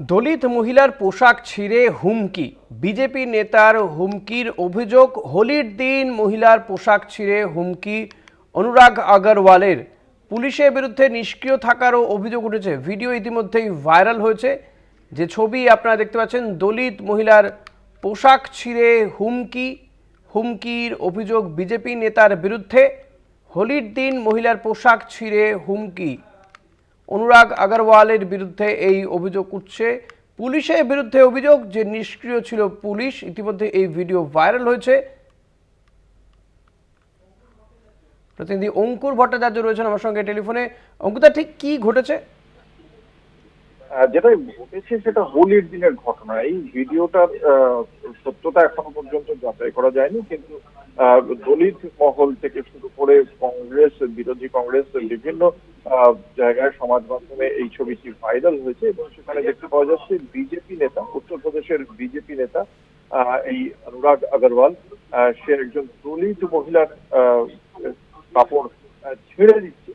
দলিত মহিলার পোশাক ছিঁড়ে হুমকি। বিজেপি নেতার হুমকির অভিযোগ, হোলির দিন মহিলার পোশাক ছিঁড়ে হুমকি। অনুরাগ আগরওয়ালের পুলিশের বিরুদ্ধে নিষ্ক্রিয় থাকারও অভিযোগ উঠেছে। ভিডিও ইতিমধ্যেই ভাইরাল হয়েছে। যে ছবি আপনারা দেখতে পাচ্ছেন, দলিত মহিলার পোশাক ছিঁড়ে হুমকি। হুমকির অভিযোগ বিজেপি নেতার বিরুদ্ধে। হোলির দিন মহিলার পোশাক ছিঁড়ে হুমকি। অনুরাগ আগরওয়ালের বিরুদ্ধে এই অভিযোগ উঠছে। পুলিশের বিরুদ্ধে অভিযোগ যে নিষ্ক্রিয় ছিল পুলিশ, ইতিমধ্যে এই ভিডিও ভাইরাল হয়েছে। প্রতিনিধি অঙ্কুর ভট্টাচার্য রয়েছেন আমার সঙ্গে টেলিফোনে। অঙ্কুদা ঠিক কি ঘটেছে? যেটা ঘটেছে সেটা হোলির দিনের ঘটনা। এই ভিডিওটার সত্যতা এখনও পর্যন্ত যাচাই করা যায়নি, কিন্তু দলিত মহল থেকে শুরু করে কংগ্রেস, বিরোধী কংগ্রেস, বিভিন্ন জায়গায় সমাজ মাধ্যমে এই ছবিটি ভাইরাল হয়েছে এবং সেখানে দেখতে পাওয়া যাচ্ছে বিজেপি নেতা, উত্তরপ্রদেশের বিজেপি নেতা এই অনুরাগ আগরওয়াল সে একজন দলিত মহিলার কাপড় ছেড়ে দিচ্ছে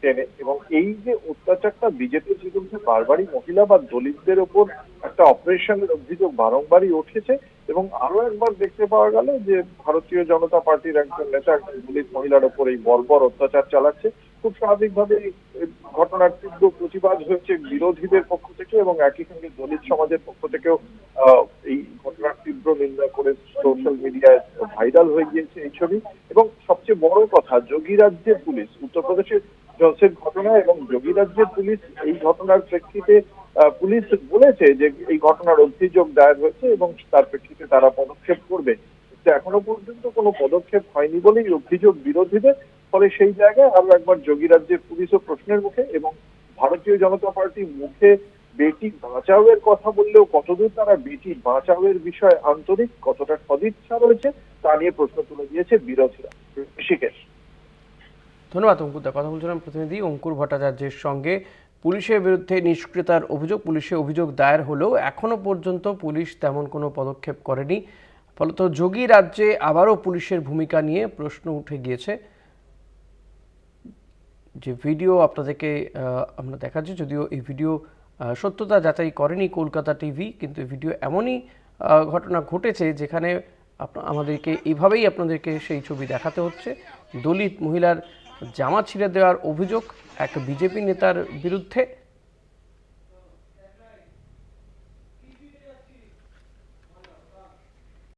টেনে। এবং এই যে অত্যাচারটা বিজেপির বিরুদ্ধে বারবারই মহিলা বা দলিতদের ওপর একটা অপারেশনের অভিযোগ বারংবারই উঠেছে এবং আরও একবার দেখতে পাওয়া গেল যে ভারতীয় জনতা পার্টির একজন নেতা, একজন দলিত মহিলার ওপর এই বর্বর অত্যাচার চালাচ্ছে। খুব স্বাভাবিকভাবে এই এই ঘটনার তীব্র প্রতিবাদ হয়েছে বিরোধীদের পক্ষ থেকে এবং একই সঙ্গে দলিত সমাজের পক্ষ থেকেও এই ঘটনার তীব্র নিন্দা করে সোশ্যাল মিডিয়ায় ভাইরাল হয়ে গিয়েছে এই ছবি। এবং সবচেয়ে বড় কথা, যোগী রাজ্যের পুলিশ, উত্তরপ্রদেশের জলসের ঘটনা এবং যোগী রাজ্যের পুলিশ এই ঘটনার প্রেক্ষিতে পুলিশ বলেছে যে এই ঘটনার অভিযোগ দায়ের হয়েছে এবং তার প্রেক্ষিতে তারা পদক্ষেপ করবে। এখনও পর্যন্ত কোনো পদক্ষেপ হয়নি বলেই অভিযোগ বিরোধীদের। ফলে সেই জায়গায় আরও একবার যোগী রাজ্যের পুলিশও প্রশ্নের মুখে এবং ভারতীয় জনতা পার্টি মুখে বেটি বাঁচাওয়ের কথা বললেও কতদূর তারা বেটি বাঁচাওয়ের বিষয়ে আন্তরিক, কতটা সদিচ্ছা রয়েছে তা নিয়ে প্রশ্ন তুলে দিয়েছে বিরোধীরা। ঋষিকেশ। ধন্যবাদ অঙ্কুরদা কথা বলছিলাম প্রতিনিধি অঙ্কুর ভট্টাচার্যের সঙ্গে। পুলিশের বিরুদ্ধে নিষ্ক্রিয়তার অভিযোগ, পুলিশে অভিযোগ দায়ের হলেও এখনও পর্যন্ত পুলিশ তেমন কোনো পদক্ষেপ করেনি। ফলত যোগী রাজ্যে আবারও পুলিশের ভূমিকা নিয়ে প্রশ্ন উঠে গিয়েছে। যে ভিডিও আপনাদেরকে আমরা দেখাচ্ছি, যদিও এই ভিডিও সত্যতা যাচাই করেনি কলকাতা টিভি, কিন্তু এই ভিডিও এমনই ঘটনা ঘটেছে যেখানে আমাদেরকে এইভাবেই আপনাদেরকে সেই ছবি দেখাতে হচ্ছে। দলিত মহিলার জামা ছিঁড়ে দেওয়ার অভিযোগ এক বিজেপি নেতার বিরুদ্ধে।